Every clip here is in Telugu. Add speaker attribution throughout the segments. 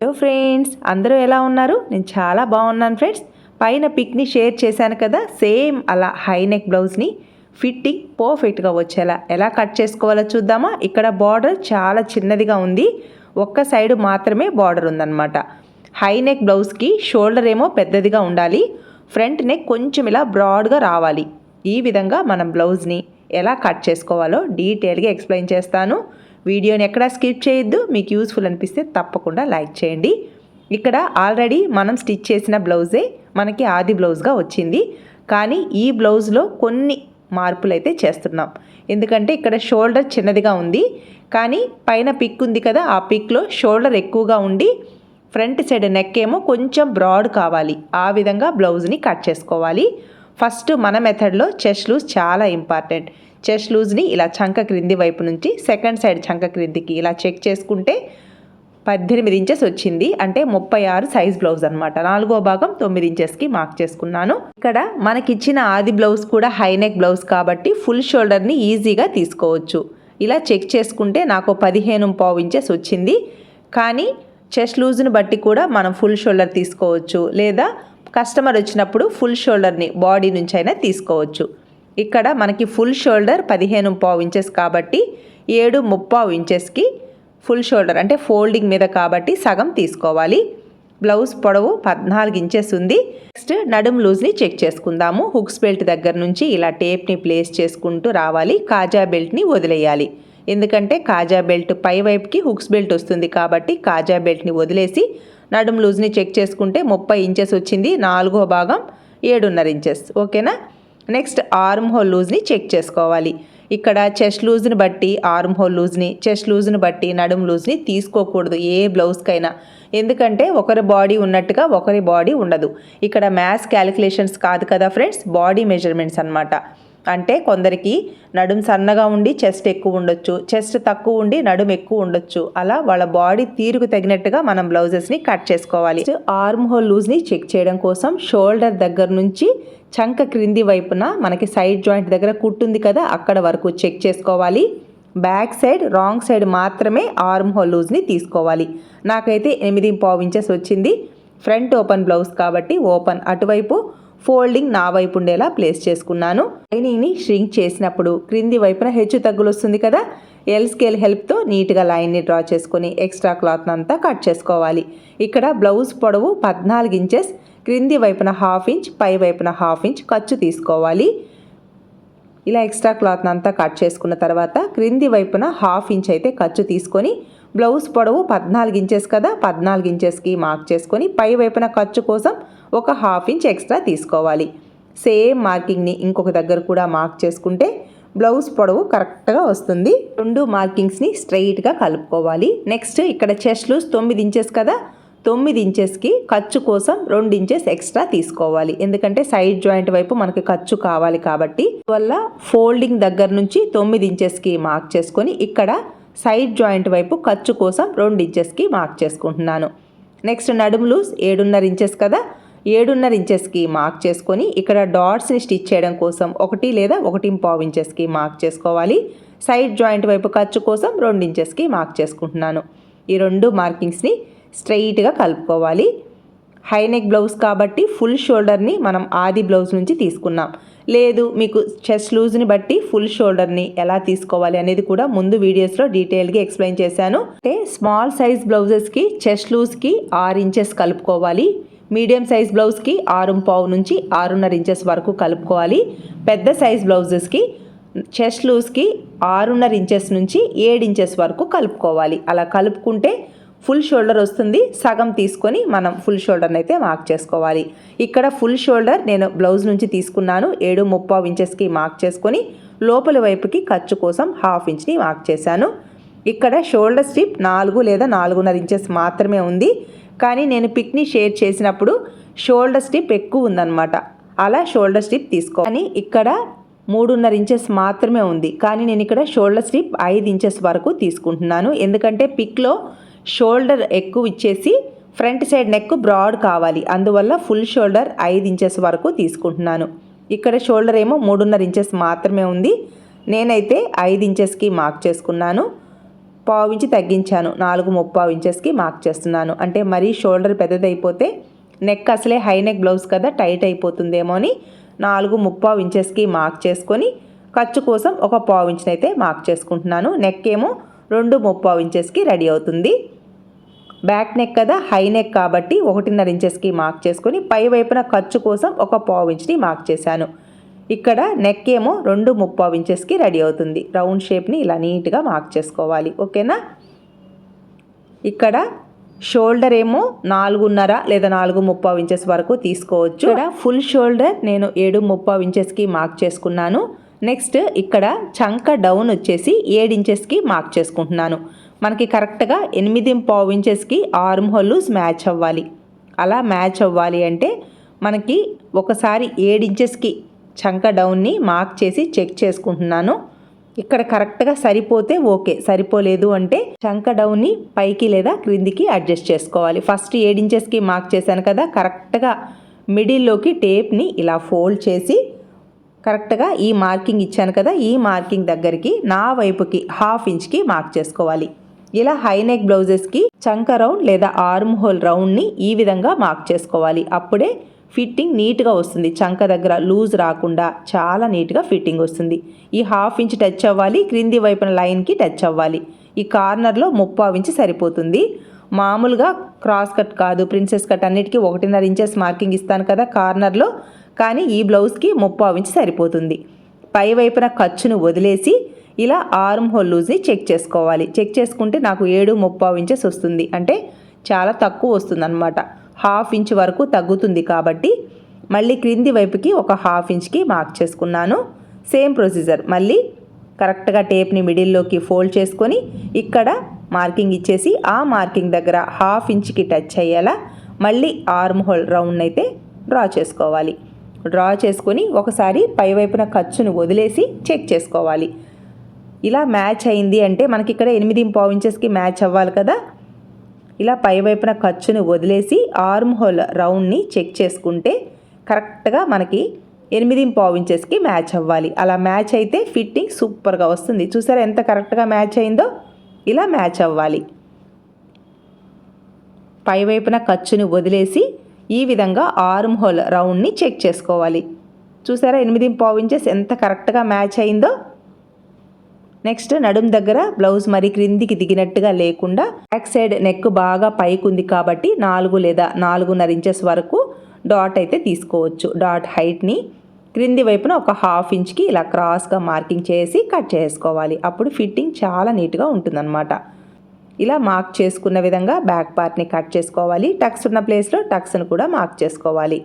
Speaker 1: హలో ఫ్రెండ్స్ అందరూ ఎలా ఉన్నారు? నేను చాలా బాగున్నాను ఫ్రెండ్స్ పైన పిక్ని షేర్ చేశాను కదా సేమ్ అలా హై నెక్ బ్లౌజ్ని ఫిట్టింగ్ పర్ఫెక్ట్గా వచ్చేలా. ఎలా కట్ చేసుకోవాలో చూద్దామా? ఇక్కడ బార్డర్ చాలా చిన్నదిగా ఉంది. ఒక్క సైడ్ మాత్రమే బార్డర్ ఉందన్నమాట. హై నెక్ బ్లౌజ్కి షోల్డర్ ఏమో పెద్దదిగా ఉండాలి. ఫ్రంట్ నెక్ కొంచెం ఇలా బ్రాడ్గా రావాలి. ఈ విధంగా మనం బ్లౌజ్ని ఎలా కట్ చేసుకోవాలో డీటెయిల్గా ఎక్స్ప్లెయిన్ చేస్తాను. వీడియోని ఎక్కడా స్కిప్ చేయొద్దు. మీకు యూస్ఫుల్ అనిపిస్తే తప్పకుండా లైక్ చేయండి. ఇక్కడ ఆల్రెడీ మనం స్టిచ్ చేసిన బ్లౌజే మనకి ఆది బ్లౌజ్గా వచ్చింది. కానీ ఈ బ్లౌజ్లో కొన్ని మార్పులు అయితే చేస్తున్నాం. ఎందుకంటే ఇక్కడ షోల్డర్ చిన్నదిగా ఉంది. కానీ పైన పిక్ ఉంది కదా ఆ పిక్లో షోల్డర్ ఎక్కువగా ఉండి ఫ్రంట్ సైడ్ నెక్ ఏమో కొంచెం బ్రాడ్ కావాలి. ఆ విధంగా బ్లౌజ్ని కట్ చేసుకోవాలి. ఫస్ట్ మన మెథడ్లో చెస్ట్ లూజ్ చాలా ఇంపార్టెంట్. చెస్ట్ లూజ్ని ఇలా చంక క్రింది వైపు నుంచి సెకండ్ సైడ్ చంక క్రిందికి ఇలా చెక్ చేసుకుంటే పద్దెనిమిది ఇంచెస్ వచ్చింది. అంటే ముప్పై ఆరు సైజ్ బ్లౌజ్ అనమాట నాలుగో భాగం తొమ్మిది ఇంచెస్కి మార్క్ చేసుకున్నాను. ఇక్కడ మనకిచ్చిన ఆది బ్లౌజ్ కూడా హైనెక్ బ్లౌజ్ కాబట్టి ఫుల్ షోల్డర్ని ఈజీగా తీసుకోవచ్చు. ఇలా చెక్ చేసుకుంటే నాకు పదిహేను పావు ఇంచెస్ వచ్చింది. కానీ చెస్ట్ లూజ్ని బట్టి కూడా మనం ఫుల్ షోల్డర్ తీసుకోవచ్చు. లేదా కస్టమర్ వచ్చినప్పుడు ఫుల్ షోల్డర్ని బాడీ నుంచి అయినా తీసుకోవచ్చు. ఇక్కడ మనకి ఫుల్ షోల్డర్ పదిహేను పావు ఇంచెస్ కాబట్టి ఏడు ముప్పావు ఇంచెస్కి ఫుల్ షోల్డర్ అంటే ఫోల్డింగ్ మీద కాబట్టి సగం తీసుకోవాలి. బ్లౌజ్ పొడవు పద్నాలుగు ఇంచెస్ ఉంది. నెక్స్ట్ నడుం లూజ్ని చెక్ చేసుకుందాము. హుక్స్ బెల్ట్ దగ్గర నుంచి ఇలా టేప్ని ప్లేస్ చేసుకుంటూ రావాలి. కాజా బెల్ట్ని వదిలేయాలి. ఎందుకంటే కాజా బెల్ట్ పై వైపుకి హుక్స్ బెల్ట్ వస్తుంది కాబట్టి కాజా బెల్ట్ని వదిలేసి నడుం లూజ్ని చెక్ చేసుకుంటే ముప్పై ఇంచెస్ వచ్చింది. నాలుగో భాగం ఏడున్నర ఇంచెస్ ఓకేనా నెక్స్ట్ ఆర్మ్ హోల్ లూజ్ని చెక్ చేసుకోవాలి. ఇక్కడ చెస్ట్ లూజ్ని బట్టి ఆర్మ్ హోల్ లూజ్ని చెస్ట్ లూజ్ని బట్టి నడుము లూజ్ని తీసుకోకూడదు ఏ బ్లౌజ్కైనా. ఎందుకంటే ఒకరి బాడీ ఉన్నట్టుగా ఒకరి బాడీ ఉండదు. ఇక్కడ మ్యాథ్స్ క్యాలిక్యులేషన్స్ కాదు కదా ఫ్రెండ్స్ బాడీ మెజర్మెంట్స్ అనమాట అంటే కొందరికి నడుం సన్నగా ఉండి చెస్ట్ ఎక్కువ ఉండొచ్చు చెస్ట్ తక్కువ ఉండి నడుం ఎక్కువ ఉండొచ్చు. అలా వాళ్ళ బాడీ తీరుకు తగినట్టుగా మనం బ్లౌజెస్ని కట్ చేసుకోవాలి. ఆర్మ్ హోల్ లూజ్ని చెక్ చేయడం కోసం షోల్డర్ దగ్గర నుంచి చంక క్రింది వైపున మనకి సైడ్ జాయింట్ దగ్గర కుట్టుంది కదా అక్కడ వరకు చెక్ చేసుకోవాలి. బ్యాక్ సైడ్ రాంగ్ సైడ్ మాత్రమే ఆర్మ్ హోల్ లూజ్ని తీసుకోవాలి. నాకైతే ఎనిమిది పావు ఇంచెస్ వచ్చింది. ఫ్రంట్ ఓపెన్ బ్లౌజ్ కాబట్టి ఓపెన్. అటువైపు ఫోల్డింగ్ నా వైపు ఉండేలా ప్లేస్ చేసుకున్నాను. లైనింగ్ని ష్రింక్ చేసినప్పుడు క్రింది వైపున హెచ్చు తగ్గులు వస్తుంది కదా ఎల్ స్కేల్ హెల్ప్తో నీట్గా లైన్ని డ్రా చేసుకొని ఎక్స్ట్రా క్లాత్ అంతా కట్ చేసుకోవాలి. ఇక్కడ బ్లౌజ్ పొడవు పద్నాలుగు ఇంచెస్ క్రింది వైపున హాఫ్ ఇంచ్ పై వైపున హాఫ్ ఇంచ్ ఖర్చు తీసుకోవాలి. ఇలా ఎక్స్ట్రా క్లాత్ అంతా కట్ చేసుకున్న తర్వాత క్రింది వైపున హాఫ్ ఇంచ్ అయితే ఖర్చు తీసుకొని బ్లౌజ్ పొడవు పద్నాలుగు ఇంచెస్ కదా పద్నాలుగు ఇంచెస్కి మార్క్ చేసుకొని పై వైపున ఖర్చు కోసం ఒక హాఫ్ ఇంచ్ ఎక్స్ట్రా తీసుకోవాలి. సేమ్ మార్కింగ్ని ఇంకొక దగ్గర కూడా మార్క్ చేసుకుంటే బ్లౌజ్ పొడవు కరెక్ట్గా వస్తుంది. రెండు మార్కింగ్స్ని స్ట్రైట్గా కలుపుకోవాలి. నెక్స్ట్ ఇక్కడ చెస్ట్ లూస్ తొమ్మిది ఇంచెస్ కదా తొమ్మిది ఇంచెస్కి ఖర్చు కోసం రెండు ఇంచెస్ ఎక్స్ట్రా తీసుకోవాలి. ఎందుకంటే సైడ్ జాయింట్ వైపు మనకి ఖర్చు కావాలి కాబట్టి. వల్ల ఫోల్డింగ్ దగ్గర నుంచి తొమ్మిది ఇంచెస్కి మార్క్ చేసుకొని ఇక్కడ సైడ్ జాయింట్ వైపు ఖర్చు కోసం రెండు ఇంచెస్కి మార్క్ చేసుకుంటున్నాను. నెక్స్ట్ నడుము ఏడున్నర ఇంచెస్ కదా. ఏడున్నర ఇంచెస్కి మార్క్ చేసుకొని ఇక్కడ డాట్స్ని స్టిచ్ చేయడం కోసం ఒకటి లేదా ఒకటి పావు ఇంచెస్కి మార్క్ చేసుకోవాలి. సైడ్ జాయింట్ వైపు ఖర్చు కోసం రెండు ఇంచెస్కి మార్క్ చేసుకుంటున్నాను. ఈ రెండు మార్కింగ్స్ని స్ట్రెయిట్గా కలుపుకోవాలి. హై నెక్ బ్లౌజ్ కాబట్టి ఫుల్ షోల్డర్ని మనం ఆది బ్లౌజ్ నుంచి తీసుకున్నాం. లేదు మీకు చెస్ట్ లూజ్ని బట్టి ఫుల్ షోల్డర్ని ఎలా తీసుకోవాలి అనేది కూడా ముందు వీడియోస్లో డీటెయిల్గా ఎక్స్ప్లెయిన్ చేశాను. అంటే స్మాల్ సైజ్ బ్లౌజెస్కి చెస్ట్ లూజ్కి ఆరు ఇంచెస్ కలుపుకోవాలి. మీడియం సైజ్ బ్లౌజ్కి ఆరు పావు నుంచి ఆరున్నర ఇంచెస్ వరకు కలుపుకోవాలి. పెద్ద సైజ్ బ్లౌజెస్కి చెస్ట్ లూజ్కి ఆరున్నర ఇంచెస్ నుంచి ఏడు ఇంచెస్ వరకు కలుపుకోవాలి. అలా కలుపుకుంటే ఫుల్ షోల్డర్ వస్తుంది. సగం తీసుకొని మనం ఫుల్ షోల్డర్ని అయితే మార్క్ చేసుకోవాలి. ఇక్కడ ఫుల్ షోల్డర్ నేను బ్లౌజ్ నుంచి తీసుకున్నాను. ఏడు ముప్పావు ఇంచెస్కి మార్క్ చేసుకొని లోపలి వైపుకి ఖర్చు కోసం హాఫ్ ఇంచ్ని మార్క్ చేశాను. ఇక్కడ షోల్డర్ స్ట్రిప్ నాలుగు లేదా నాలుగున్నర ఇంచెస్ మాత్రమే ఉంది. కానీ నేను పిక్ని షేర్ చేసినప్పుడు షోల్డర్ స్ట్రిప్ ఎక్కువ ఉందన్నమాట. అలా షోల్డర్ స్ట్రిప్ తీసుకో కానీ ఇక్కడ మూడున్నర ఇంచెస్ మాత్రమే ఉంది. కానీ నేను ఇక్కడ షోల్డర్ స్ట్రిప్ ఐదు ఇంచెస్ వరకు తీసుకుంటున్నాను. ఎందుకంటే పిక్లో షోల్డర్ ఎక్కువ ఇచ్చేసి ఫ్రంట్ సైడ్ నెక్ బ్రాడ్ కావాలి. అందువల్ల ఫుల్ షోల్డర్ ఐదు ఇంచెస్ వరకు తీసుకుంటున్నాను. ఇక్కడ షోల్డర్ ఏమో మూడున్నర ఇంచెస్ మాత్రమే ఉంది. నేనైతే ఐదు ఇంచెస్కి మార్క్ చేసుకున్నాను. పావు ఇంచి తగ్గించాను. నాలుగు ముప్పావు ఇంచెస్కి మార్క్ చేస్తున్నాను. అంటే మరీ షోల్డర్ పెద్దదైపోతే నెక్ అసలే హై నెక్ బ్లౌజ్ కదా టైట్ అయిపోతుందేమో అని నాలుగు ముప్పావు ఇంచెస్కి మార్క్ చేసుకొని ఖర్చు కోసం ఒక పావు ఇంచునైతే మార్క్ చేసుకుంటున్నాను. నెక్ ఏమో రెండు ముప్పావు ఇంచెస్కి రెడీ అవుతుంది. బ్యాక్ నెక్ కదా హై నెక్ కాబట్టి ఒకటిన్నర ఇంచెస్కి మార్క్ చేసుకొని పై వైపున ఖర్చు కోసం ఒక పావు ఇంచ్ని మార్క్ చేశాను. ఇక్కడ నెక్ ఏమో రెండు ముప్పావు ఇంచెస్కి రెడీ అవుతుంది. రౌండ్ షేప్ని ఇలా నీట్గా మార్క్ చేసుకోవాలి. ఓకేనా? ఇక్కడ షోల్డర్ ఏమో నాలుగున్నర లేదా నాలుగు ముప్పావు ఇంచెస్ వరకు తీసుకోవచ్చు. ఇక్కడ ఫుల్ షోల్డర్ నేను ఏడు ముప్పావు ఇంచెస్కి మార్క్ చేసుకున్నాను. నెక్స్ట్ ఇక్కడ చంక డౌన్ వచ్చేసి ఏడు ఇంచెస్కి మార్క్ చేసుకుంటున్నాను. మనకి కరెక్ట్గా ఎనిమిది పావు ఇంచెస్కి ఆర్మ్ హోల్స్ మ్యాచ్ అవ్వాలి. అలా మ్యాచ్ అవ్వాలి అంటే మనకి ఒకసారి ఏడు ఇంచెస్కి చంక డౌన్ని మార్క్ చేసి చెక్ చేసుకుంటున్నాను. ఇక్కడ కరెక్ట్గా సరిపోతే ఓకే. సరిపోలేదు అంటే చంక డౌన్ని పైకి లేదా క్రిందికి అడ్జస్ట్ చేసుకోవాలి. ఫస్ట్ ఏడు ఇంచెస్కి మార్క్ చేశాను కదా కరెక్ట్గా మిడిల్లోకి టేప్ని ఇలా ఫోల్డ్ చేసి కరెక్ట్గా ఈ మార్కింగ్ ఇచ్చాను కదా ఈ మార్కింగ్ దగ్గరికి నా వైపుకి హాఫ్ ఇంచ్కి మార్క్ చేసుకోవాలి. ఇలా హై నెక్ బ్లౌజెస్కి చంక రౌండ్ లేదా ఆర్మ్ హోల్ రౌండ్ని ఈ విధంగా మార్క్ చేసుకోవాలి. అప్పుడే ఫిట్టింగ్ నీట్గా వస్తుంది. చంక దగ్గర లూజ్ రాకుండా చాలా నీట్గా ఫిట్టింగ్ వస్తుంది. ఈ హాఫ్ ఇంచ్ టచ్ అవ్వాలి. క్రింది వైపున లైన్కి టచ్ అవ్వాలి. ఈ కార్నర్లో ముప్పావు ఇంచ్ సరిపోతుంది. మామూలుగా క్రాస్ కట్ కాదు ప్రిన్సెస్ కట్ అన్నిటికీ ఒకటిన్నర ఇంచెస్ మార్కింగ్ ఇస్తాను కదా కార్నర్లో కానీ ఈ బ్లౌజ్కి ముప్పావు ఇంచ్ సరిపోతుంది. పై వైపున ఖర్చును వదిలేసి ఇలా ఆర్మ్ హోల్ లూజ్ని చెక్ చేసుకోవాలి. చెక్ చేసుకుంటే నాకు ఏడు ముప్పావు ఇంచెస్ వస్తుంది. అంటే చాలా తక్కువ వస్తుంది అనమాట హాఫ్ ఇంచ్ వరకు తగ్గుతుంది కాబట్టి మళ్ళీ క్రింది వైపుకి ఒక హాఫ్ ఇంచ్కి మార్క్ చేసుకున్నాను. Same procedure. మళ్ళీ కరెక్ట్గా టేప్ని మిడిల్లోకి ఫోల్డ్ చేసుకొని ఇక్కడ మార్కింగ్ ఇచ్చేసి ఆ మార్కింగ్ దగ్గర హాఫ్ ఇంచ్కి టచ్ అయ్యేలా మళ్ళీ ఆర్మ్ హోల్ రౌండ్ అయితే డ్రా చేసుకోవాలి. డ్రా చేసుకొని ఒకసారి పైవైపున ఖర్చును వదిలేసి చెక్ చేసుకోవాలి. ఇలా మ్యాచ్ అయింది అంటే మనకి ఇక్కడ ఎనిమిది పావు ఇంచెస్కి మ్యాచ్ అవ్వాలి కదా. ఇలా పైవైపున ఖర్చును వదిలేసి ఆర్మ్ హోల్ రౌండ్ని చెక్ చేసుకుంటే కరెక్ట్గా మనకి ఎనిమిది పావు ఇంచెస్కి మ్యాచ్ అవ్వాలి. అలా మ్యాచ్ అయితే ఫిట్టింగ్ సూపర్గా వస్తుంది. చూసారా ఎంత కరెక్ట్గా మ్యాచ్ అయిందో? ఇలా మ్యాచ్ అవ్వాలి. పైవైపున ఖర్చుని వదిలేసి ఈ విధంగా ఆర్మ్ హోల్ రౌండ్ని చెక్ చేసుకోవాలి. చూసారా ఎనిమిది పావు ఇంచెస్ ఎంత కరెక్ట్గా మ్యాచ్ అయిందో? నెక్స్ట్ నడుం దగ్గర బ్లౌజ్ మరి క్రిందికి దిగినట్టుగా లేకుండా బ్యాక్ సైడ్ నెక్ బాగా పైకి ఉంది కాబట్టి నాలుగు లేదా నాలుగున్నర ఇంచెస్ వరకు డాట్ అయితే తీసుకోవచ్చు. డాట్ హైట్ని క్రింది వైపున ఒక హాఫ్ ఇంచ్కి ఇలా క్రాస్గా మార్కింగ్ చేసి కట్ చేసుకోవాలి. అప్పుడు ఫిట్టింగ్ చాలా నీట్గా ఉంటుందన్నమాట. ఇలా మార్క్ చేసుకున్న విధంగా బ్యాక్ పార్ట్ని కట్ చేసుకోవాలి. టక్స్ ఉన్న ప్లేస్లో టక్స్ను కూడా మార్క్ చేసుకోవాలి.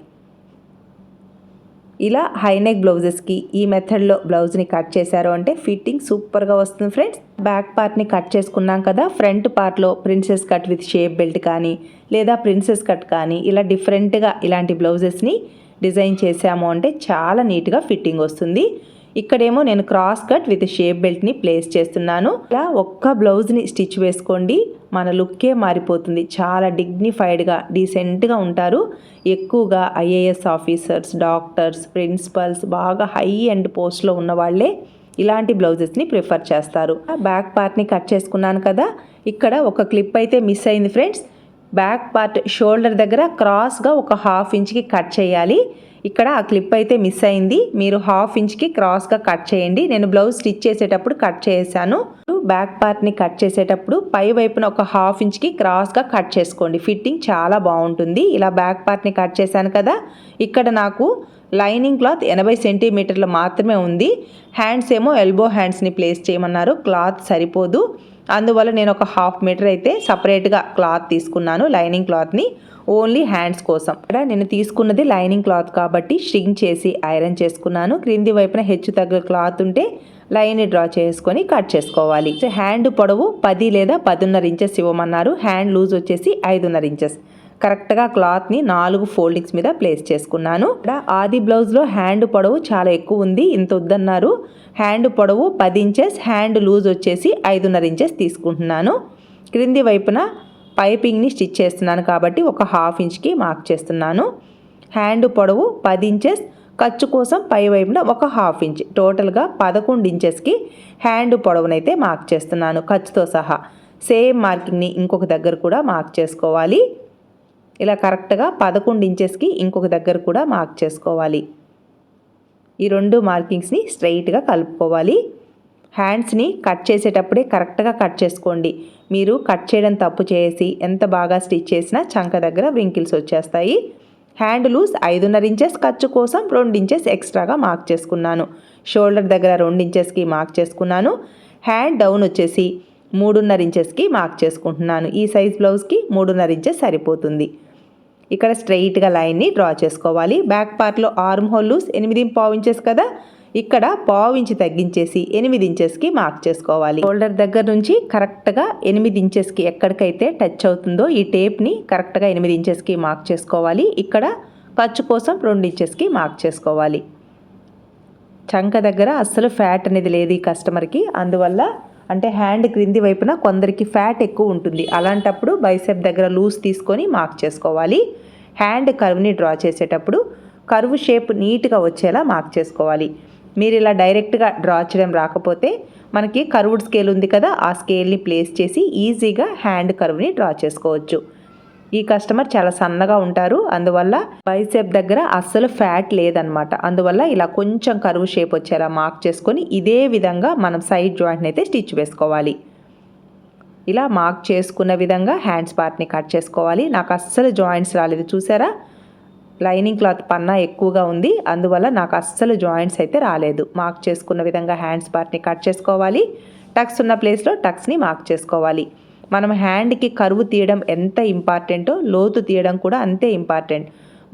Speaker 1: ఇలా హైనెక్ బ్లౌజెస్కి ఈ మెథడ్లో బ్లౌజ్ని కట్ చేశారు అంటే ఫిట్టింగ్ సూపర్గా వస్తుంది ఫ్రెండ్స్ బ్యాక్ పార్ట్ని కట్ చేసుకున్నాం కదా ఫ్రంట్ పార్ట్లో princess cut with shape belt కానీ లేదా ప్రిన్సెస్ కట్ కానీ ఇలా డిఫరెంట్గా ఇలాంటి బ్లౌజెస్ని డిజైన్ చేసాము అంటే చాలా నీట్గా ఫిట్టింగ్ వస్తుంది. ఇక్కడేమో నేను క్రాస్ కట్ విత్ షేప్ బెల్ట్ని ప్లేస్ చేస్తున్నాను. ఇలా ఒక్క బ్లౌజ్ని స్టిచ్ వేసుకోండి. మన లుక్కే మారిపోతుంది. చాలా డిగ్నిఫైడ్గా డీసెంట్గా ఉంటారు. ఎక్కువగా ఐఏఎస్ ఆఫీసర్స్ డాక్టర్స్ ప్రిన్సిపల్స్ బాగా హై అండ్ పోస్ట్లో ఉన్న వాళ్ళే ఇలాంటి బ్లౌజెస్ని ప్రిఫర్ చేస్తారు. బ్యాక్ పార్ట్ని కట్ చేసుకున్నాను కదా. ఇక్కడ ఒక క్లిప్ అయితే మిస్ అయింది ఫ్రెండ్స్. బ్యాక్ పార్ట్ షోల్డర్ దగ్గర క్రాస్గా ఒక హాఫ్ ఇంచ్కి కట్ చేయాలి. ఇక్కడ ఆ క్లిప్ అయితే మిస్ అయింది. మీరు హాఫ్ ఇంచ్కి క్రాస్గా కట్ చేయండి. నేను బ్లౌజ్ స్టిచ్ చేసేటప్పుడు కట్ చేశాను. బ్యాక్ పార్ట్ని కట్ చేసేటప్పుడు పై వైపున ఒక హాఫ్ ఇంచ్కి క్రాస్గా కట్ చేసుకోండి. ఫిట్టింగ్ చాలా బాగుంటుంది. ఇలా బ్యాక్ పార్ట్ని కట్ చేశాను కదా. ఇక్కడ నాకు లైనింగ్ క్లాత్ ఎనభై సెంటీమీటర్లు మాత్రమే ఉంది. హ్యాండ్స్ ఏమో ఎల్బో హ్యాండ్స్ని ప్లేస్ చేయమన్నారు. క్లాత్ సరిపోదు. అందువల్ల నేను ఒక హాఫ్ మీటర్ అయితే సపరేట్గా క్లాత్ తీసుకున్నాను లైనింగ్ క్లాత్ని ఓన్లీ హ్యాండ్స్ కోసం. ఇక్కడ నేను తీసుకున్నది లైనింగ్ క్లాత్ కాబట్టి స్ట్రింగ్ చేసి ఐరన్ చేసుకున్నాను. క్రింది వైపున హెచ్చు తగ్గ క్లాత్ ఉంటే లైన్ డ్రా చేసుకొని కట్ చేసుకోవాలి. హ్యాండ్ పొడవు పది లేదా పదిన్నర ఇంచెస్ ఇవ్వమన్నారు. హ్యాండ్ లూజ్ వచ్చేసి ఐదున్నర ఇంచెస్. కరెక్ట్గా క్లాత్ని నాలుగు ఫోల్డింగ్స్ మీద ప్లేస్ చేసుకున్నాను. ఇక్కడ ఆది బ్లౌజ్లో హ్యాండ్ పొడవు చాలా ఎక్కువ ఉంది. ఇంత వద్దన్నారు. హ్యాండ్ పొడవు పది ఇంచెస్. హ్యాండ్ లూజ్ వచ్చేసి ఐదున్నర ఇంచెస్ తీసుకుంటున్నాను. క్రింది వైపున పైపింగ్ని స్టిచ్ చేస్తున్నాను కాబట్టి ఒక హాఫ్ ఇంచ్కి మార్క్ చేస్తున్నాను. హ్యాండ్ పొడవు పది ఇంచెస్ ఖర్చు కోసం పై వైపున ఒక హాఫ్ ఇంచ్ టోటల్గా పదకొండు ఇంచెస్కి హ్యాండ్ పొడవునైతే మార్క్ చేస్తున్నాను ఖర్చుతో సహా. సేమ్ మార్కింగ్ని ఇంకొక దగ్గర కూడా మార్క్ చేసుకోవాలి. ఇలా కరెక్ట్గా పదకొండు ఇంచెస్కి ఇంకొక దగ్గర కూడా మార్క్ చేసుకోవాలి. ఈ రెండు మార్కింగ్స్ని స్ట్రైట్గా కలుపుకోవాలి. హ్యాండ్స్ని కట్ చేసేటప్పుడే కరెక్ట్గా కట్ చేసుకోండి. మీరు కట్ చేయడం తప్పు చేసి ఎంత బాగా స్టిచ్ చేసినా చంక దగ్గర వ్రింకిల్స్ వచ్చేస్తాయి. హ్యాండ్ లూస్ ఐదున్నర ఇంచెస్ ఖర్చు కోసం రెండు ఇంచెస్ ఎక్స్ట్రాగా మార్క్ చేసుకున్నాను. షోల్డర్ దగ్గర రెండు ఇంచెస్కి మార్క్ చేసుకున్నాను. హ్యాండ్ డౌన్ వచ్చేసి మూడున్నర ఇంచెస్కి మార్క్ చేసుకుంటున్నాను. ఈ సైజ్ బ్లౌజ్కి మూడున్నర ఇంచెస్ సరిపోతుంది. ఇక్కడ స్ట్రెయిట్గా లైన్ని డ్రా చేసుకోవాలి. బ్యాక్ పార్ట్లో ఆర్మ్ హోల్ లూస్ ఎనిమిది పావు ఇంచెస్ కదా. ఇక్కడ పావు ఇంచు తగ్గించేసి ఎనిమిది ఇంచెస్కి మార్క్ చేసుకోవాలి. షోల్డర్ దగ్గర నుంచి కరెక్ట్గా ఎనిమిది ఇంచెస్కి ఎక్కడికైతే టచ్ అవుతుందో ఈ టేప్ని కరెక్ట్గా ఎనిమిది ఇంచెస్కి మార్క్ చేసుకోవాలి. ఇక్కడ ఖర్చు కోసం రెండు ఇంచెస్కి మార్క్ చేసుకోవాలి. చంక దగ్గర అస్సలు ఫ్యాట్ అనేది లేదు ఈ కస్టమర్కి. అందువల్ల అంటే హ్యాండ్ క్రింది వైపున కొందరికి ఫ్యాట్ ఎక్కువ ఉంటుంది. అలాంటప్పుడు బైసెప్ దగ్గర లూజ్ తీసుకొని మార్క్ చేసుకోవాలి. హ్యాండ్ కర్వ్ని డ్రా చేసేటప్పుడు కర్వ్ షేప్ నీట్గా వచ్చేలా మార్క్ చేసుకోవాలి. మీరు ఇలా డైరెక్ట్గా డ్రా చేయడం రాకపోతే మనకి కర్వ్డ్ స్కేల్ ఉంది కదా ఆ స్కేల్ని ప్లేస్ చేసి ఈజీగా హ్యాండ్ కర్వ్ని డ్రా చేసుకోవచ్చు. ఈ కస్టమర్ చాలా సన్నగా ఉంటారు. అందువల్ల బైసెప్ దగ్గర అస్సలు ఫ్యాట్ లేదనమాట. అందువల్ల ఇలా కొంచెం కరువు షేప్ వచ్చేలా మార్క్ చేసుకొని ఇదే విధంగా మనం సైడ్ జాయింట్ని అయితే స్టిచ్ వేసుకోవాలి. ఇలా మార్క్ చేసుకున్న విధంగా హ్యాండ్స్ పార్ట్ని కట్ చేసుకోవాలి. నాకు అస్సలు జాయింట్స్ రాలేదు. చూసారా? లైనింగ్ క్లాత్ పన్నా ఎక్కువగా ఉంది. అందువల్ల నాకు అస్సలు జాయింట్స్ అయితే రాలేదు. మార్క్ చేసుకున్న విధంగా హ్యాండ్స్ పార్ట్ని కట్ చేసుకోవాలి. టక్స్ ఉన్న ప్లేస్లో టక్స్ని మార్క్ చేసుకోవాలి. మనం హ్యాండ్కి కరువు తీయడం ఎంత ఇంపార్టెంటో లోతు తీయడం కూడా అంతే ఇంపార్టెంట్.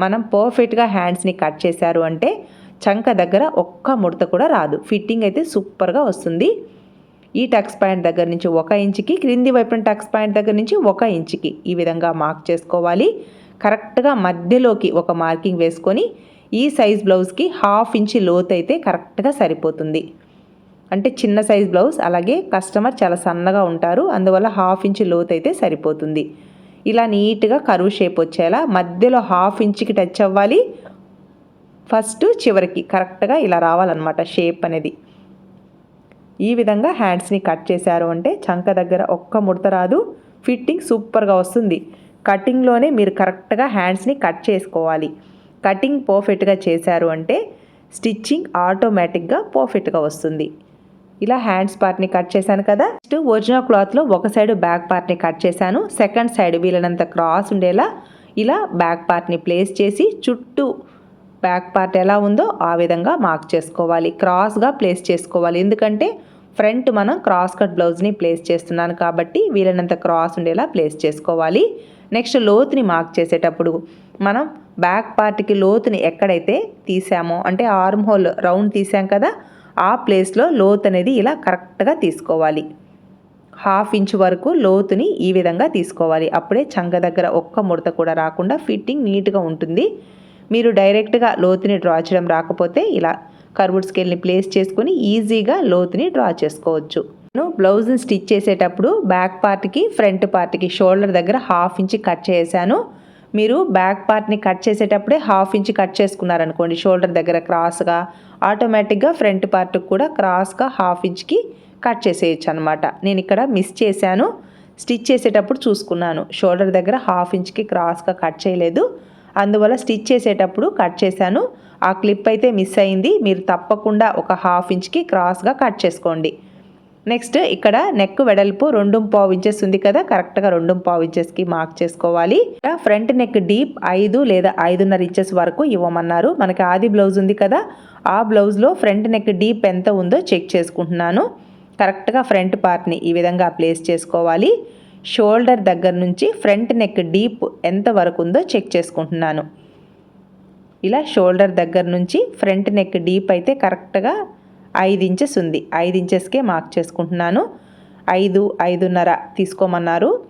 Speaker 1: మనం పర్ఫెక్ట్గా హ్యాండ్స్ని కట్ చేశారు అంటే చంక దగ్గర ఒక్క ముడత కూడా రాదు. ఫిట్టింగ్ అయితే సూపర్గా వస్తుంది. ఈ టక్స్ పాయింట్ దగ్గర నుంచి ఒక ఇంచుకి క్రింది వైపున టక్స్ పాయింట్ దగ్గర నుంచి ఒక ఇంచుకి ఈ విధంగా మార్క్ చేసుకోవాలి. కరెక్ట్గా మధ్యలోకి ఒక మార్కింగ్ వేసుకొని ఈ సైజ్ బ్లౌజ్కి హాఫ్ ఇంచి లోతు అయితే కరెక్ట్గా సరిపోతుంది. అంటే చిన్న సైజ్ బ్లౌజ్ అలాగే కస్టమర్ చాలా సన్నగా ఉంటారు అందువల్ల హాఫ్ ఇంచ్ లోతు అయితే సరిపోతుంది. ఇలా నీట్గా కరువు షేప్ వచ్చేలా మధ్యలో హాఫ్ ఇంచ్కి టచ్ అవ్వాలి. ఫస్ట్ చివరికి కరెక్ట్గా ఇలా రావాలన్నమాట షేప్ అనేది. ఈ విధంగా హ్యాండ్స్ని కట్ చేశారు అంటే చంక దగ్గర ఒక్క ముడత రాదు. ఫిట్టింగ్ సూపర్గా వస్తుంది. కటింగ్లోనే మీరు కరెక్ట్గా హ్యాండ్స్ని కట్ చేసుకోవాలి. కటింగ్ పర్ఫెక్ట్గా చేశారు అంటే స్టిచ్చింగ్ ఆటోమేటిక్గా పర్ఫెక్ట్గా వస్తుంది. ఇలా హ్యాండ్స్ పార్ట్ని కట్ చేశాను కదా. నెక్స్ట్ ఒరిజినల్ క్లాత్లో ఒక సైడ్ బ్యాక్ పార్ట్ని కట్ చేశాను. సెకండ్ సైడ్ వీలైనంత క్రాస్ ఉండేలా ఇలా బ్యాక్ పార్ట్ని ప్లేస్ చేసి చుట్టూ బ్యాక్ పార్ట్ ఎలా ఉందో ఆ విధంగా మార్క్ చేసుకోవాలి. క్రాస్గా ప్లేస్ చేసుకోవాలి. ఎందుకంటే ఫ్రంట్ మనం క్రాస్ కట్ బ్లౌజ్ని ప్లేస్ చేస్తున్నాను కాబట్టి వీలైనంత క్రాస్ ఉండేలా ప్లేస్ చేసుకోవాలి. నెక్స్ట్ లోతుని మార్క్ చేసేటప్పుడు మనం బ్యాక్ పార్ట్కి లోతుని ఎక్కడైతే తీసామో అంటే ఆర్మ్ హోల్ రౌండ్ తీసాం కదా ఆ ప్లేస్లో లోత్ అనేది ఇలా కరెక్ట్గా తీసుకోవాలి. హాఫ్ ఇంచ్ వరకు లోతుని ఈ విధంగా తీసుకోవాలి. అప్పుడే చంక దగ్గర ఒక్క ముడత కూడా రాకుండా ఫిట్టింగ్ నీట్గా ఉంటుంది. మీరు డైరెక్ట్గా లోతుని డ్రా చేయడం రాకపోతే ఇలా కర్వుడ్ స్కేల్ని ప్లేస్ చేసుకుని ఈజీగా లోతుని డ్రా చేసుకోవచ్చు. నేను బ్లౌజ్ని స్టిచ్ చేసేటప్పుడు బ్యాక్ పార్ట్కి ఫ్రంట్ పార్ట్కి షోల్డర్ దగ్గర హాఫ్ ఇంచ్ కట్ చేశాను. మీరు బ్యాక్ పార్ట్ని కట్ చేసేటప్పుడే హాఫ్ ఇంచ్ కట్ చేసుకున్నారనుకోండి షోల్డర్ దగ్గర క్రాస్గా ఆటోమేటిక్గా ఫ్రంట్ పార్ట్కి కూడా క్రాస్గా హాఫ్ ఇంచ్కి కట్ చేసేయచ్చు అనమాట నేను ఇక్కడ మిస్ చేశాను. స్టిచ్ చేసేటప్పుడు చూసుకున్నాను. షోల్డర్ దగ్గర హాఫ్ ఇంచ్కి క్రాస్గా కట్ చేయలేదు. అందువల్ల స్టిచ్ చేసేటప్పుడు కట్ చేశాను. ఆ క్లిప్ అయితే మిస్ అయింది. మీరు తప్పకుండా ఒక హాఫ్ ఇంచ్కి క్రాస్గా కట్ చేసుకోండి. నెక్స్ట్ ఇక్కడ నెక్ వెడల్పు రెండు పావు ఇంచెస్ ఉంది కదా కరెక్ట్గా రెండు పావు ఇంచెస్కి మార్క్ చేసుకోవాలి. ఫ్రంట్ నెక్ డీప్ ఐదు లేదా ఐదున్నర ఇంచెస్ వరకు ఇవ్వమన్నారు. మనకి ఆది బ్లౌజ్ ఉంది కదా ఆ బ్లౌజ్లో ఫ్రంట్ నెక్ డీప్ ఎంత ఉందో చెక్ చేసుకుంటున్నాను. కరెక్ట్గా ఫ్రంట్ పార్ట్ని ఈ విధంగా ప్లేస్ చేసుకోవాలి. షోల్డర్ దగ్గర నుంచి ఫ్రంట్ నెక్ డీప్ ఎంత వరకు ఉందో చెక్ చేసుకుంటున్నాను. ఇలా షోల్డర్ దగ్గర నుంచి ఫ్రంట్ నెక్ డీప్ అయితే కరెక్ట్గా ఐదు ఇంచెస్ ఉంది. ఐదు ఇంచెస్కే మార్క్ చేసుకుంటున్నాను. ఐదు ఐదున్నర తీసుకోమన్నారు.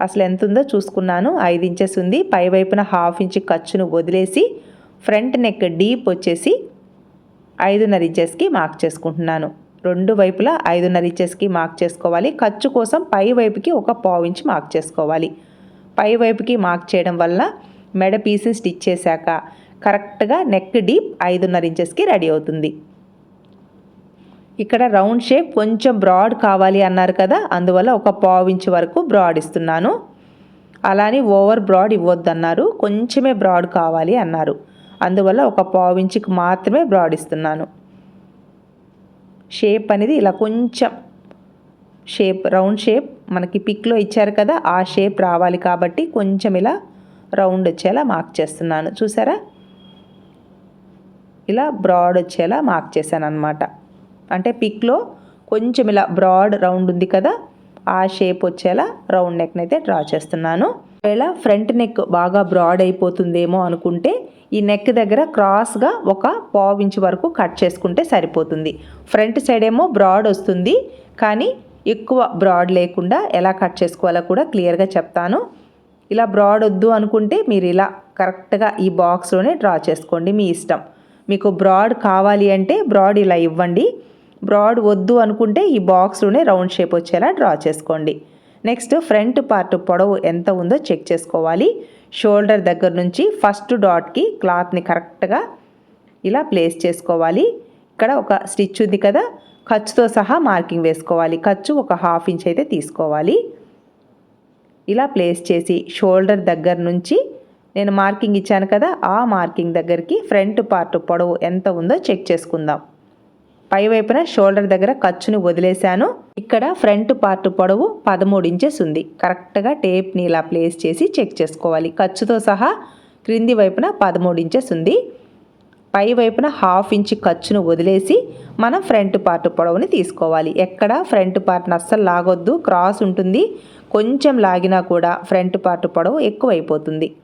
Speaker 1: అసలు ఎంత ఉందో చూసుకున్నాను. ఐదు ఇంచెస్ ఉంది. పై వైపున హాఫ్ ఇంచ్ ఖర్చును వదిలేసి ఫ్రంట్ నెక్ డీప్ వచ్చేసి ఐదున్నర ఇంచెస్కి మార్క్ చేసుకుంటున్నాను. రెండు వైపులా ఐదున్నర ఇంచెస్కి మార్క్ చేసుకోవాలి. ఖర్చు కోసం పై వైపుకి ఒక పావు ఇంచ్ మార్క్ చేసుకోవాలి. పై వైపుకి మార్క్ చేయడం వల్ల మెడ పీస్ స్టిచ్ చేశాక కరెక్ట్గా నెక్ డీప్ ఐదున్నర ఇంచెస్కి రెడీ అవుతుంది. ఇక్కడ రౌండ్ షేప్ కొంచెం బ్రాడ్ కావాలి అన్నారు కదా అందువల్ల ఒక పావు వరకు బ్రాడ్ ఇస్తున్నాను. అలానే ఓవర్ బ్రాడ్ ఇవ్వద్దన్నారు కొంచెమే బ్రాడ్ కావాలి అన్నారు. అందువల్ల ఒక పావు మాత్రమే బ్రాడ్ ఇస్తున్నాను. షేప్ అనేది ఇలా కొంచెం షేప్ రౌండ్ షేప్ మనకి పిక్లో ఇచ్చారు కదా ఆ షేప్ రావాలి కాబట్టి కొంచెం ఇలా రౌండ్ వచ్చేలా మార్క్ చేస్తున్నాను. చూసారా? ఇలా బ్రాడ్ వచ్చేలా మార్క్ చేశాను అనమాట అంటే పిక్లో కొంచెం ఇలా బ్రాడ్ రౌండ్ ఉంది కదా ఆ షేప్ వచ్చేలా రౌండ్ నెక్ని అయితే డ్రా చేస్తున్నాను. ఒకవేళ ఫ్రంట్ నెక్ బాగా బ్రాడ్ అయిపోతుందేమో అనుకుంటే ఈ నెక్ దగ్గర క్రాస్గా ఒక పావు వరకు కట్ చేసుకుంటే సరిపోతుంది. ఫ్రంట్ సైడ్ ఏమో బ్రాడ్ వస్తుంది కానీ ఎక్కువ బ్రాడ్ లేకుండా ఎలా కట్ చేసుకోవాలో కూడా క్లియర్గా చెప్తాను. ఇలా బ్రాడ్ వద్దు అనుకుంటే మీరు ఇలా కరెక్ట్గా ఈ బాక్స్లోనే డ్రా చేసుకోండి మీ ఇష్టం. మీకు బ్రాడ్ కావాలి అంటే బ్రాడ్ ఇలా ఇవ్వండి. బ్రాడ్ వద్దు అనుకుంటే ఈ బాక్స్లోనే రౌండ్ షేప్ వచ్చేలా డ్రా చేసుకోండి. నెక్స్ట్ ఫ్రంట్ పార్ట్ పొడవు ఎంత ఉందో చెక్ చేసుకోవాలి. షోల్డర్ దగ్గర నుంచి ఫస్ట్ డాట్కి క్లాత్ని కరెక్ట్గా ఇలా ప్లేస్ చేసుకోవాలి. ఇక్కడ ఒక స్టిచ్ ఉంది కదా ఖర్చుతో సహా మార్కింగ్ వేసుకోవాలి. ఖర్చు ఒక హాఫ్ ఇంచ్ అయితే తీసుకోవాలి. ఇలా ప్లేస్ చేసి షోల్డర్ దగ్గర నుంచి నేను మార్కింగ్ ఇచ్చాను కదా ఆ మార్కింగ్ దగ్గరికి ఫ్రంట్ పార్ట్ పొడవు ఎంత ఉందో చెక్ చేసుకుందాం. పై వైపున షోల్డర్ దగ్గర ఖర్చుని వదిలేశాను. ఇక్కడ ఫ్రంట్ పార్ట్ పొడవు పదమూడు ఇంచెస్ ఉంది. కరెక్ట్గా టేప్ని ఇలా ప్లేస్ చేసి చెక్ చేసుకోవాలి. ఖర్చుతో సహా క్రింది వైపున పదమూడు ఇంచెస్ ఉంది. పై వైపున హాఫ్ ఇంచ్ ఖర్చును వదిలేసి మనం ఫ్రంట్ పార్ట్ పొడవుని తీసుకోవాలి. ఎక్కడ ఫ్రంట్ పార్ట్ని అస్సలు లాగొద్దు. క్రాస్ ఉంటుంది. కొంచెం లాగినా కూడా ఫ్రంట్ పార్ట్ పొడవు ఎక్కువైపోతుంది.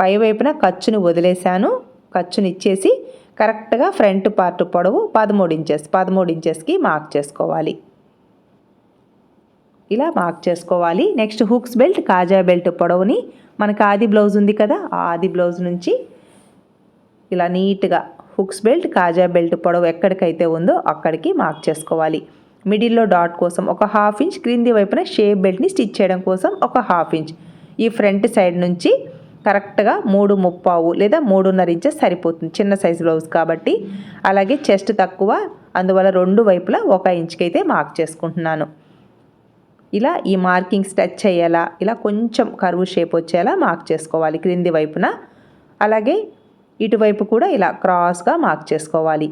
Speaker 1: పై వైపున ఖర్చును వదిలేశాను. ఖర్చుని ఇచ్చేసి కరెక్ట్గా ఫ్రంట్ పార్ట్ పొడవు పదమూడు ఇంచెస్ పదమూడు ఇంచెస్కి మార్క్ చేసుకోవాలి. ఇలా మార్క్ చేసుకోవాలి. నెక్స్ట్ హుక్స్ బెల్ట్ కాజా బెల్ట్ పొడవుని. మనకు ఆది బ్లౌజ్ ఉంది కదా ఆ ఆది బ్లౌజ్ నుంచి ఇలా నీట్గా హుక్స్ బెల్ట్ కాజా బెల్ట్ పొడవు ఎక్కడికైతే ఉందో అక్కడికి మార్క్ చేసుకోవాలి. మిడిల్లో డాట్ కోసం ఒక హాఫ్ ఇంచ్ క్రింది వైపున షేప్ బెల్ట్ని స్టిచ్ చేయడం కోసం ఒక హాఫ్ ఇంచ్. ఈ ఫ్రంట్ సైడ్ నుంచి కరెక్ట్గా మూడు ముప్పావు లేదా మూడున్నర ఇంచెస్ సరిపోతుంది. చిన్న సైజు బ్లౌజ్ కాబట్టి. అలాగే చెస్ట్ తక్కువ అందువల్ల రెండు వైపులా ఒక ఇంచ్కి అయితే మార్క్ చేసుకుంటున్నాను. ఇలా ఈ మార్కింగ్స్ టచ్ అయ్యేలా ఇలా కొంచెం కరువు షేప్ వచ్చేలా మార్క్ చేసుకోవాలి క్రింది వైపున. అలాగే ఇటువైపు కూడా ఇలా క్రాస్గా మార్క్ చేసుకోవాలి.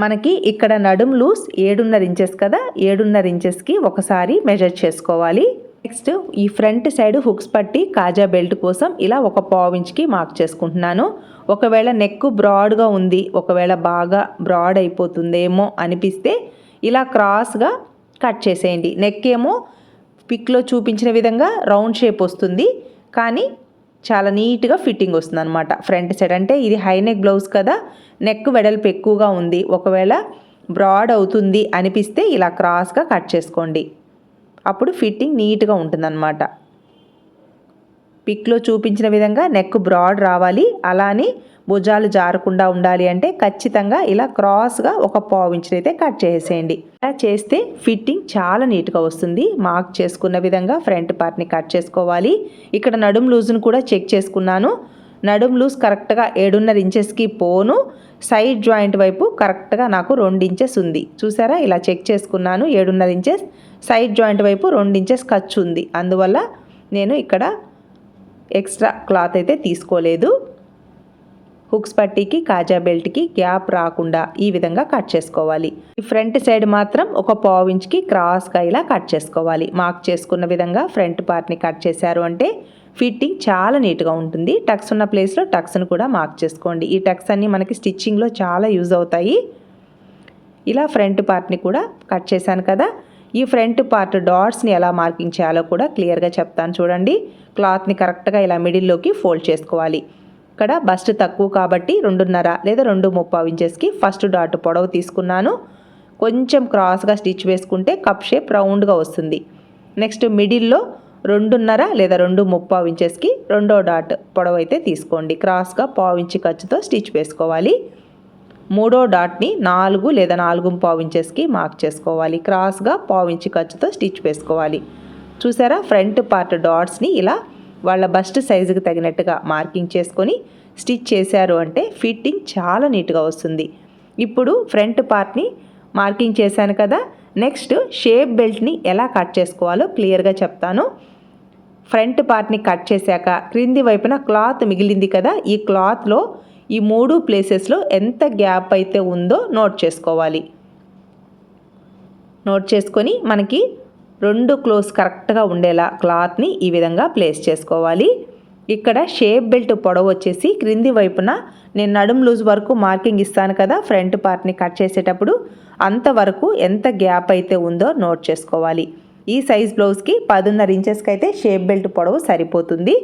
Speaker 1: మనకి ఇక్కడ నడుం లూస్ ఏడున్నర ఇంచెస్ కదా ఏడున్నర ఇంచెస్కి ఒకసారి మెజర్ చేసుకోవాలి. నెక్స్ట్ ఈ ఫ్రంట్ సైడ్ హుక్స్ పట్టి కాజా బెల్ట్ కోసం ఇలా ఒక పావించ్కి మార్క్ చేసుకుంటున్నాను. ఒకవేళ నెక్ బ్రాడ్గా ఉంది ఒకవేళ బాగా బ్రాడ్ అయిపోతుందేమో అనిపిస్తే ఇలా క్రాస్గా కట్ చేసేయండి. నెక్ ఏమో పిక్లో చూపించిన విధంగా రౌండ్ షేప్ వస్తుంది కానీ చాలా నీట్గా ఫిట్టింగ్ వస్తుంది అనమాట ఫ్రంట్ సైడ్. అంటే ఇది హై నెక్ బ్లౌజ్ కదా నెక్ వెడల్పు ఎక్కువగా ఉంది ఒకవేళ బ్రాడ్ అవుతుంది అనిపిస్తే ఇలా క్రాస్గా కట్ చేసుకోండి. అప్పుడు ఫిట్టింగ్ నీట్గా ఉంటుందన్నమాట. పిక్లో చూపించిన విధంగా నెక్ బ్రాడ్ రావాలి. అలానే భుజాలు జారకుండా ఉండాలి అంటే ఖచ్చితంగా ఇలా క్రాస్గా ఒక పావు ఇంచునైతే కట్ చేసేయండి. ఇలా చేస్తే ఫిట్టింగ్ చాలా నీట్గా వస్తుంది. మార్క్ చేసుకున్న విధంగా ఫ్రంట్ పార్ట్ని కట్ చేసుకోవాలి. ఇక్కడ నడుం లూజును కూడా చెక్ చేసుకున్నాను. నడుం లూజ్ కరెక్ట్గా ఏడున్నర ఇంచెస్కి పోను. సైడ్ జాయింట్ వైపు కరెక్ట్గా నాకు రెండు ఇంచెస్ ఉంది. చూసారా? ఇలా చెక్ చేసుకున్నాను. ఏడున్నర ఇంచెస్. సైడ్ జాయింట్ వైపు రెండు ఇంచెస్ ఖర్చు ఉంది. అందువల్ల నేను ఇక్కడ ఎక్స్ట్రా క్లాత్ అయితే తీసుకోలేదు. హుక్స్ పట్టీకి కాజా బెల్ట్కి గ్యాప్ రాకుండా ఈ విధంగా కట్ చేసుకోవాలి. ఈ ఫ్రంట్ సైడ్ మాత్రం ఒక పావు ఇంచ్కి క్రాస్గా ఇలా కట్ చేసుకోవాలి. మార్క్ చేసుకున్న విధంగా ఫ్రంట్ పార్ట్ని కట్ చేశారు అంటే ఫిట్టింగ్ చాలా నీట్గా ఉంటుంది. టక్స్ ఉన్న ప్లేస్లో టక్స్ను కూడా మార్క్ చేసుకోండి. ఈ టక్స్ అన్నీ మనకి స్టిచ్చింగ్లో చాలా యూజ్ అవుతాయి. ఇలా ఫ్రంట్ పార్ట్ని కూడా కట్ చేశాను కదా. ఈ ఫ్రంట్ పార్ట్ డాట్స్ని ఎలా మార్కింగ్ చేయాలో కూడా క్లియర్గా చెప్తాను చూడండి. క్లాత్ని కరెక్ట్గా ఇలా మిడిల్లోకి ఫోల్డ్ చేసుకోవాలి. ఇక్కడ బస్ట్ తక్కువ కాబట్టి రెండున్నర లేదా రెండు ముప్పావు ఇంచెస్కి ఫస్ట్ డాట్ పొడవు తీసుకున్నాను. కొంచెం క్రాస్గా స్టిచ్ వేసుకుంటే కప్ షేప్ రౌండ్గా వస్తుంది. నెక్స్ట్ మిడిల్లో రెండున్నర లేదా రెండు ముప్పావు ఇంచెస్కి రెండో డాట్ పొడవు అయితే తీసుకోండి. క్రాస్గా పావు ఇంచి ఖర్చుతో స్టిచ్ వేసుకోవాలి. మూడో డాట్ని నాలుగు లేదా నాలుగు పావు ఇంచెస్కి మార్క్ చేసుకోవాలి. క్రాస్గా పావు ఇంచి ఖర్చుతో స్టిచ్ వేసుకోవాలి. చూసారా? ఫ్రంట్ పార్ట్ డాట్స్ని ఇలా వాళ్ళ బస్ట్ సైజుకి తగినట్టుగా మార్కింగ్ చేసుకొని స్టిచ్ చేశారు అంటే ఫిట్టింగ్ చాలా నీట్గా వస్తుంది. ఇప్పుడు ఫ్రంట్ పార్ట్ని మార్కింగ్ చేశాను కదా? నెక్స్ట్ షేప్ బెల్ట్ని ఎలా కట్ చేసుకోవాలో క్లియర్గా చెప్తాను. ఫ్రంట్ పార్ట్ని కట్ చేశాక క్రింది వైపున క్లాత్ మిగిలింది కదా ఈ క్లాత్లో ఈ మూడు ప్లేసెస్లో ఎంత గ్యాప్ అయితే ఉందో నోట్ చేసుకోవాలి. నోట్ చేసుకొని మనకి రెండు క్లోజ్ కరెక్ట్గా ఉండేలా క్లాత్ని ఈ విధంగా ప్లేస్ చేసుకోవాలి. ఇక్కడ షేప్ బెల్ట్ పొడవు వచ్చేసి క్రింది వైపున నేను నడుం లూజ్ వరకు మార్కింగ్ ఇస్తాను కదా ఫ్రంట్ పార్ట్ని కట్ చేసేటప్పుడు అంతవరకు ఎంత గ్యాప్ అయితే ఉందో నోట్ చేసుకోవాలి. ఈ సైజ్ బ్లౌజ్కి పదున్నర ఇంచెస్కి అయితే షేప్ బెల్ట్ పొడవు సరిపోతుంది.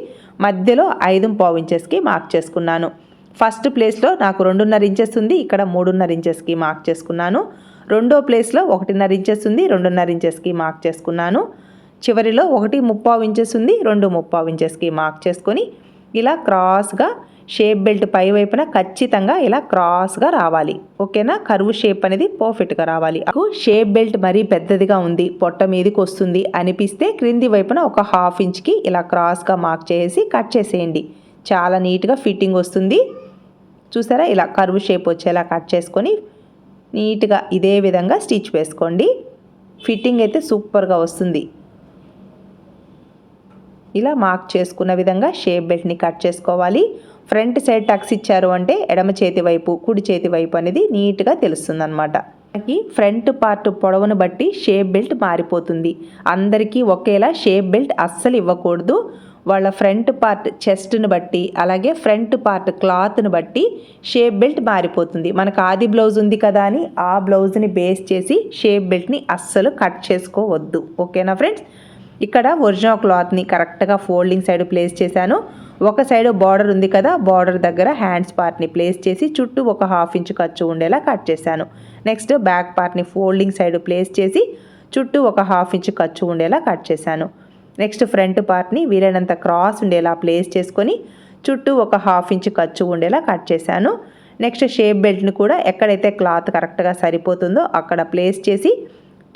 Speaker 1: మధ్యలో ఐదు పావు ఇంచెస్కి మార్క్ చేసుకున్నాను. ఫస్ట్ ప్లేస్లో నాకు రెండున్నర ఇంచెస్ ఉంది ఇక్కడ మూడున్నర ఇంచెస్కి మార్క్ చేసుకున్నాను. రెండో ప్లేస్లో ఒకటిన్నర ఇంచెస్ ఉంది రెండున్నర ఇంచెస్కి మార్క్ చేసుకున్నాను. చివరిలో ఒకటి ముప్పావు ఇంచెస్ ఉంది రెండు ముప్పావు ఇంచెస్కి మార్క్ చేసుకొని ఇలా క్రాస్గా షేప్ బెల్ట్ పై వైపున ఖచ్చితంగా ఇలా క్రాస్గా రావాలి. ఓకేనా? కరువు షేప్ అనేది పర్ఫెక్ట్గా రావాలి. షేప్ బెల్ట్ మరీ పెద్దదిగా ఉంది పొట్ట మీదకి వస్తుంది అనిపిస్తే క్రింది వైపున ఒక హాఫ్ ఇంచ్కి ఇలా క్రాస్గా మార్క్ చేసి కట్ చేసేయండి. చాలా నీట్గా ఫిట్టింగ్ వస్తుంది. చూసారా? ఇలా కరువు షేప్ వచ్చేలా కట్ చేసుకొని నీట్గా ఇదే విధంగా స్టిచ్ వేసుకోండి. ఫిట్టింగ్ అయితే సూపర్గా వస్తుంది. ఇలా మార్క్ చేసుకున్న విధంగా షేప్ బెల్ట్ని కట్ చేసుకోవాలి. ఫ్రంట్ సైడ్ టక్స్ ఇచ్చారు అంటే ఎడమ చేతి వైపు కుడి చేతి వైపు అనేది నీట్గా తెలుస్తుంది అనమాట మనకి ఫ్రంట్ పార్ట్ పొడవును బట్టి షేప్ బెల్ట్ మారిపోతుంది. అందరికీ ఒకేలా షేప్ బెల్ట్ అస్సలు ఇవ్వకూడదు. వాళ్ళ ఫ్రంట్ పార్ట్ చెస్ట్ని బట్టి అలాగే ఫ్రంట్ పార్ట్ క్లాత్ని బట్టి షేప్ బెల్ట్ మారిపోతుంది. మనకు ఆది బ్లౌజ్ ఉంది కదా అని ఆ బ్లౌజ్ని బేస్ చేసి షేప్ బెల్ట్ని అస్సలు కట్ చేసుకోవద్దు. ఓకేనా ఫ్రెండ్స్ ఇక్కడ ఒరిజినల్ క్లాత్ని కరెక్ట్గా ఫోల్డింగ్ సైడ్ ప్లేస్ చేశాను. ఒక సైడ్ బార్డర్ ఉంది కదా బార్డర్ దగ్గర హ్యాండ్స్ పార్ట్ని ప్లేస్ చేసి చుట్టూ ఒక హాఫ్ ఇంచ్ ఖర్చు ఉండేలా కట్ చేశాను. నెక్స్ట్ బ్యాక్ పార్ట్ని ఫోల్డింగ్ సైడ్ ప్లేస్ చేసి చుట్టూ ఒక హాఫ్ ఇంచ్ ఖర్చు ఉండేలా కట్ చేశాను. నెక్స్ట్ ఫ్రంట్ పార్ట్ని వీలైనంత క్రాస్ ఉండేలా ప్లేస్ చేసుకొని చుట్టూ ఒక హాఫ్ ఇంచ్ ఖర్చు ఉండేలా కట్ చేశాను. నెక్స్ట్ షేప్ బెల్ట్ని కూడా ఎక్కడైతే క్లాత్ కరెక్ట్గా సరిపోతుందో అక్కడ ప్లేస్ చేసి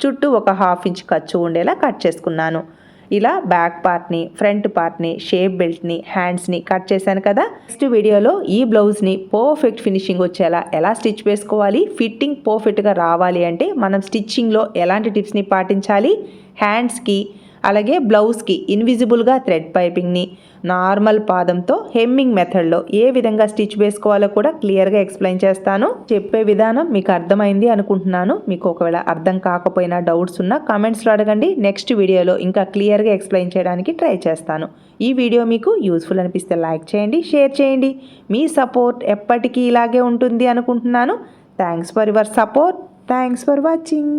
Speaker 1: చుట్టూ ఒక హాఫ్ ఇంచ్ ఖర్చు ఉండేలా కట్ చేసుకున్నాను. ఇలా బ్యాక్ పార్ట్ని ఫ్రంట్ పార్ట్ని షేప్ బెల్ట్ని హ్యాండ్స్ని కట్ చేశాను కదా. నెక్స్ట్ వీడియోలో ఈ బ్లౌజ్ని పర్ఫెక్ట్ ఫినిషింగ్ వచ్చేలా ఎలా స్టిచ్ వేసుకోవాలి ఫిట్టింగ్ పర్ఫెక్ట్గా రావాలి అంటే మనం స్టిచ్చింగ్లో ఎలాంటి టిప్స్ని పాటించాలి హ్యాండ్స్కి అలాగే బ్లౌజ్కి ఇన్విజిబుల్గా థ్రెడ్ పైపింగ్ని నార్మల్ పాదంతో హెమ్మింగ్ మెథడ్లో ఏ విధంగా స్టిచ్ వేసుకోవాలో కూడా క్లియర్గా ఎక్స్ప్లెయిన్ చేస్తాను. చెప్పే విధానం మీకు అర్థమైంది అనుకుంటున్నాను. మీకు ఒకవేళ అర్థం కాకపోయినా డౌట్స్ ఉన్నా కామెంట్స్లో అడగండి. నెక్స్ట్ వీడియోలో ఇంకా క్లియర్గా ఎక్స్ప్లెయిన్ చేయడానికి ట్రై చేస్తాను. ఈ వీడియో మీకు యూస్ఫుల్ అనిపిస్తే లైక్ చేయండి షేర్ చేయండి. మీ సపోర్ట్ ఎప్పటికీ ఇలాగే ఉంటుంది అనుకుంటున్నాను. Thanks for your support. Thanks for watching.